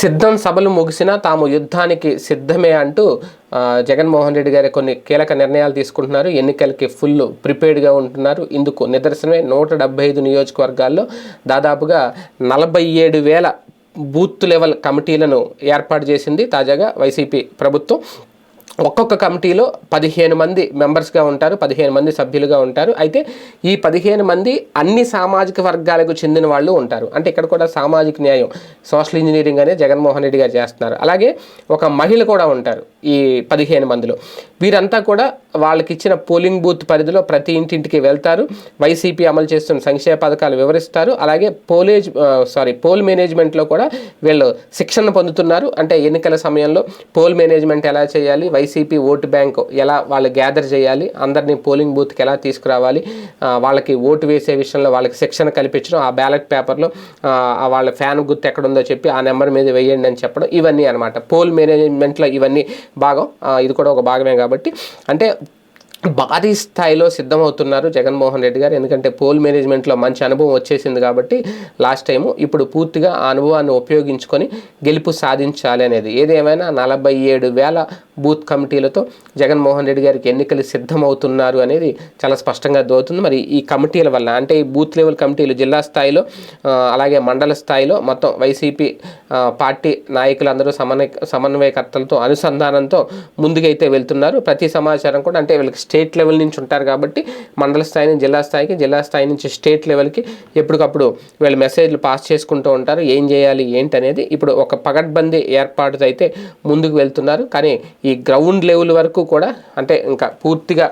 సిద్ధం సభలు ముగిసినా తాము యుద్ధానికి సిద్ధమే అంటూ జగన్మోహన్ రెడ్డి గారి కొన్ని కీలక నిర్ణయాలు తీసుకుంటున్నారు. ఎన్నికలకి ఫుల్ ప్రిపేర్డ్గా ఉంటున్నారు. ఇందుకు నిదర్శనమే నూట డెబ్బై ఐదు నియోజకవర్గాల్లో దాదాపుగా నలభై ఏడు వేల బూత్ లెవెల్ కమిటీలను ఏర్పాటు చేసింది తాజాగా వైసీపీ ప్రభుత్వం. ఒక్కొక్క కమిటీలో పదిహేను మంది మెంబర్స్గా ఉంటారు పదిహేను మంది సభ్యులుగా ఉంటారు. అయితే ఈ పదిహేను మంది అన్ని సామాజిక వర్గాలకు చెందిన వాళ్ళు ఉంటారు. అంటే ఇక్కడ కూడా సామాజిక న్యాయం సోషల్ ఇంజనీరింగ్ అనేది జగన్మోహన్ రెడ్డి గారు చేస్తున్నారు. అలాగే ఒక మహిళ కూడా ఉంటారు ఈ పదిహేను మందిలో. వీరంతా కూడా వాళ్ళకి ఇచ్చిన పోలింగ్ బూత్ పరిధిలో ప్రతి ఇంటింటికి వెళ్తారు. వైసీపీ అమలు చేస్తున్న సంక్షేమ పథకాలు వివరిస్తారు. అలాగే పోలేజ్ సారీ పోల్ మేనేజ్మెంట్లో కూడా వీళ్ళు శిక్షణ పొందుతున్నారు. అంటే ఎన్నికల సమయంలో పోల్ మేనేజ్మెంట్ ఎలా చేయాలి వైసీపీ ఓటు బ్యాంక్ ఎలా వాళ్ళు గ్యాదర్ చేయాలి అందరినీ పోలింగ్ బూత్కి ఎలా తీసుకురావాలి వాళ్ళకి ఓటు వేసే విషయంలో వాళ్ళకి శిక్షణ కల్పించడం ఆ బ్యాలెట్ పేపర్లో వాళ్ళ ఫ్యాన్ గుర్తు ఎక్కడుందో చెప్పి ఆ నెంబర్ మీద వేయండి అని చెప్పడం ఇవన్నీ అనమాట పోల్ మేనేజ్మెంట్లో ఇవన్నీ భాగం ఇది కూడా ఒక భాగమే కాబట్టి. అంటే భారీ స్థాయిలో సిద్ధమవుతున్నారు జగన్మోహన్ రెడ్డి గారు. ఎందుకంటే పోల్ మేనేజ్మెంట్లో మంచి అనుభవం వచ్చేసింది కాబట్టి లాస్ట్ టైము ఇప్పుడు పూర్తిగా ఆ అనుభవాన్ని ఉపయోగించుకొని గెలుపు సాధించాలి అనేది. ఏదేమైనా నలభై ఏడు వేల బూత్ కమిటీలతో జగన్మోహన్ రెడ్డి గారికి ఎన్నికలు సిద్ధమవుతున్నారు అనేది చాలా స్పష్టంగా దోతుంది మరి ఈ కమిటీల వల్ల అంటే ఈ బూత్ లెవెల్ కమిటీలు జిల్లా స్థాయిలో అలాగే మండల స్థాయిలో మొత్తం వైసీపీ పార్టీ నాయకులందరూ సమన్వయ సమన్వయకర్తలతో అనుసంధానంతో ముందుకైతే వెళ్తున్నారు. ప్రతి సమాచారం కూడా అంటే వీళ్ళకి స్టేట్ లెవెల్ నుంచి ఉంటారు కాబట్టి మండల స్థాయి నుంచి జిల్లా స్థాయికి జిల్లా స్థాయి నుంచి స్టేట్ లెవెల్కి ఎప్పటికప్పుడు వీళ్ళు మెసేజ్లు పాస్ చేసుకుంటూ ఉంటారు. ఏం చేయాలి ఏంటి అనేది ఇప్పుడు ఒక పగడ్బందీ ఏర్పాటు అయితే ముందుకు వెళ్తున్నారు. కానీ ఈ గ్రౌండ్ లెవెల్ వరకు కూడా అంటే ఇంకా పూర్తిగా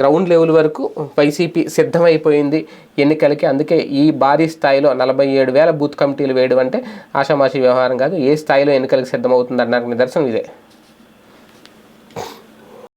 గ్రౌండ్ లెవెల్ వరకు వైసీపీ సిద్ధమైపోయింది ఎన్నికలకి. అందుకే ఈ భారీ స్థాయిలో నలభై ఏడు వేల బూత్ కమిటీలు వేయడం అంటే ఆషామాషి వ్యవహారం కాదు. ఏ స్థాయిలో ఎన్నికలకు సిద్ధమవుతుంది అన్నారు నిదర్శనం ఇదే.